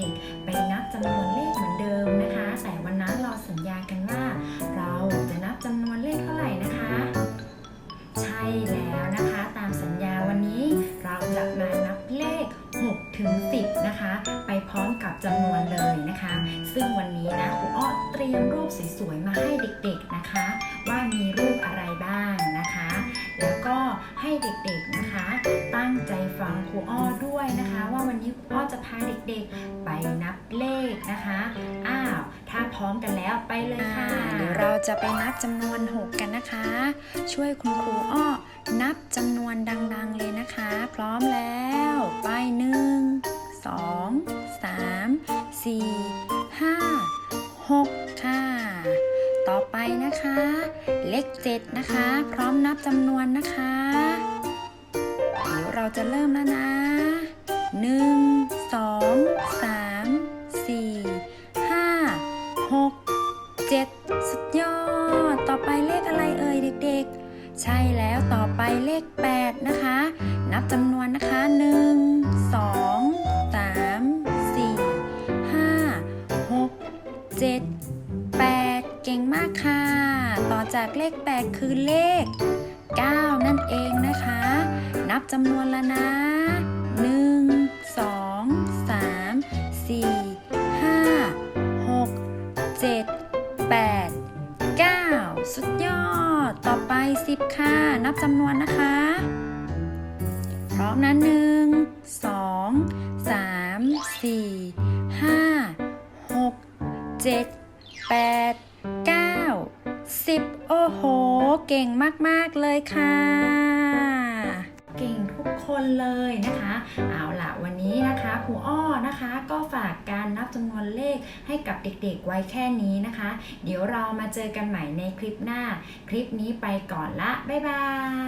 ด็กๆ ไปนับจำนวนเลขเหมือนเดิมนะคะ แต่วันนั้นเราสัญญากันว่า เราจะนับจำนวนเลขเท่าไหร่นะคะ ใช่แล้วนะคะ ตามสัญญาวันนี้เราจะมานับเลข6ถึง10 นะคะ ไปพร้อมกับจำนวนเลยนะคะ ซึ่งวันนี้นะครูอ้อเตรียมรูปสวยๆมาให้เด็กๆนะคะ ว่ามีรูปอะไรบ้างนะคะ เด็กๆนะคะ ตั้งใจฟังครูอ้อด้วยนะคะ ว่าวันนี้ครูอ้อจะพาเด็กๆ ไปนับเลขนะคะ อ้าว ถ้าพร้อมกันแล้วไปเลยค่ะเดี๋ยวเราจะไปนับจำนวน 6 กันนะคะ ช่วยคุณครูอ้อ นับจำนวนดังๆเลยนะคะ พร้อมแล้ว ไป1 2 3 4 5 6ค่ะต่อไปนะคะ เลข7นะคะ พร้อมนับจำนวนนะคะ เราจะเริ่มแล้วนะ1 2 3 4 5 6เจ็ดสุดยอด ต่อไปเลขอะไรเอ่ยเด็กๆ ใช่แล้วต่อไปเลข 8 นะคะ นับจำนวนนะคะ 1 2 3 4 5 6 7 8 เก่งมากค่ะ ต่อจากเลข 8 คือเลข 9 นั่นเองนะคะ นับจำนวนแล้วนะ 1 2 3 4 5 6 7 8 9 สุดยอด ต่อไป 10 ค่ะ นับจำนวนนะคะ พร้อมนะหนึ่งสองสามสี่ห้าหกเจ็ดแปดเก้าสิบโอ้โห เก่งมาก ๆ เลยค่ะ เก่งทุกคนเลยนะคะ เอาล่ะวันนี้นะคะครูอ้อนะคะก็ฝากการนับจำนวนเลขให้กับเด็กๆไว้แค่นี้นะคะ เดี๋ยวเรามาเจอกันใหม่ในคลิปหน้า คลิปนี้ไปก่อนละ บ๊ายบาย